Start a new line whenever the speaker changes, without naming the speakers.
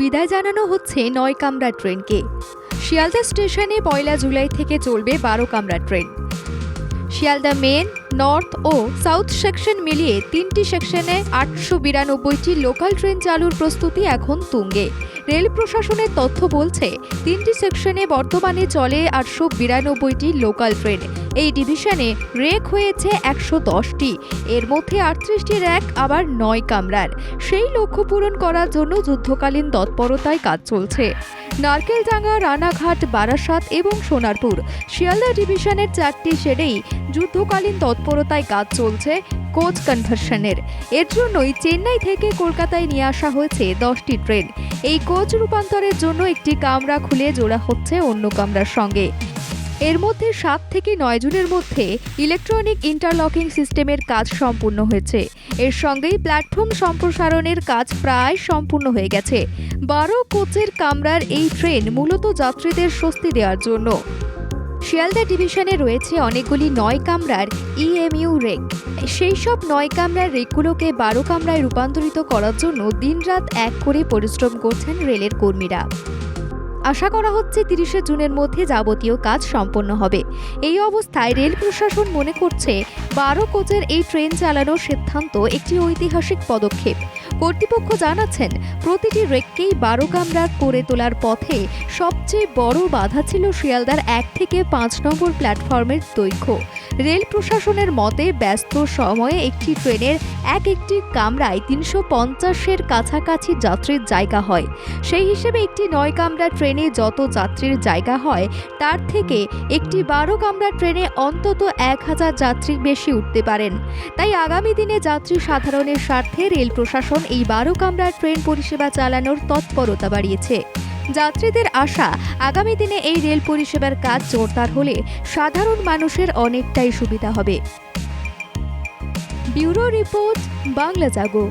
বিদায় জানানো হচ্ছে নয় কামরা ট্রেনকে। শিয়ালদা স্টেশনে পয়লা জুলাই থেকে চলবে বারো কামরা ট্রেন। শিয়ালদা মেন, নর্থ ও সাউথ সেকশন মিলিয়ে তিনটি সেকশনে আটশো বিরানব্বইটি লোকাল ট্রেন চালুর প্রস্তুতি এখন তুঙ্গে। রেল প্রশাসনের তথ্য বলছে, তিনটি সেকশনে বর্তমানে চলে আটশো বিরানব্বইটি লোকাল ট্রেন। এই ডিভিশনে রেক হয়েছে একশো দশটি। এর মধ্যে আটত্রিশটি র্যাক আবার নয় কামরার। সেই লক্ষ্য পূরণ করার জন্য যুদ্ধকালীন তৎপরতায় কাজ চলছে। নারকেলডাঙ্গা, রানাঘাট, বারাসাত এবং সোনারপুর শিয়ালদা ডিভিশনের চারটি শেডেই যুদ্ধকালীন তৎপরতায় কাজ চলছে কোচ কনভার্সনের এর জন্যই চেন্নাই থেকে কলকাতায় নিয়ে আসা হয়েছে দশটি ট্রেন এই কোচ রূপান্তরের জন্য একটি কামরা খুলে জোড়া হচ্ছে অন্য কামরার সঙ্গে। এর মধ্যে সাত থেকে নয় জুনের মধ্যে ইলেকট্রনিক ইন্টারলকিং সিস্টেমের কাজ সম্পূর্ণ হয়েছে। এর সঙ্গেই প্ল্যাটফর্ম সম্প্রসারণের কাজ প্রায় সম্পূর্ণ হয়ে গেছে। বারো কোচের কামরার এই ট্রেন মূলত যাত্রীদের স্বস্তি দেওয়ার জন্য। শিয়ালদা ডিভিশনে রয়েছে অনেকগুলি নয় কামরার ইএমইউ রেক সেই সব নয় কামরার রেকগুলোকে বারো কামরায় রূপান্তরিত করার জন্য দিনরাত এক করে পরিশ্রম করছেন রেলের কর্মীরা। আশা করা হচ্ছে তিরিশে জুনের মধ্যে যাবতীয় কাজ সম্পন্ন হবে। এই অবস্থায় রেল প্রশাসন মনে করছে, বারো কোচের এই ট্রেন চালানোর সিদ্ধান্ত একটি ঐতিহাসিক পদক্ষেপ। কর্তৃপক্ষ জানাচ্ছেন, প্রতিটি রেককেই বারো কামরা করে তোলার পথে সবচেয়ে বড় বাধা ছিল শিয়ালদার এক থেকে পাঁচ নম্বর প্ল্যাটফর্মের দৈর্ঘ্য। রেল প্রশাসনের মতে, ব্যস্ত সময়ে একটি ট্রেনের এক একটি কামরায় তিনশো পঞ্চাশের কাছাকাছি যাত্রীর জায়গা হয়। সেই হিসেবে একটি নয় কামরা ট্রেনে যত যাত্রীর জায়গা হয়, তার থেকে একটি বারো কামরা ট্রেনে অন্তত এক হাজার যাত্রী বেশি উঠতে পারেন। তাই আগামী দিনে যাত্রী সাধারণের স্বার্থে রেল প্রশাসন এই বারো কামরা ট্রেন পরিষেবা চালানোর তৎপরতা বাড়িয়েছে। যাত্রীদের আশা, আগামী দিনে এই রেল পরিষেবার কাজ জোরদার হলে সাধারণ মানুষের অনেকটাই সুবিধা হবে। Bureau report, Bangla Jago.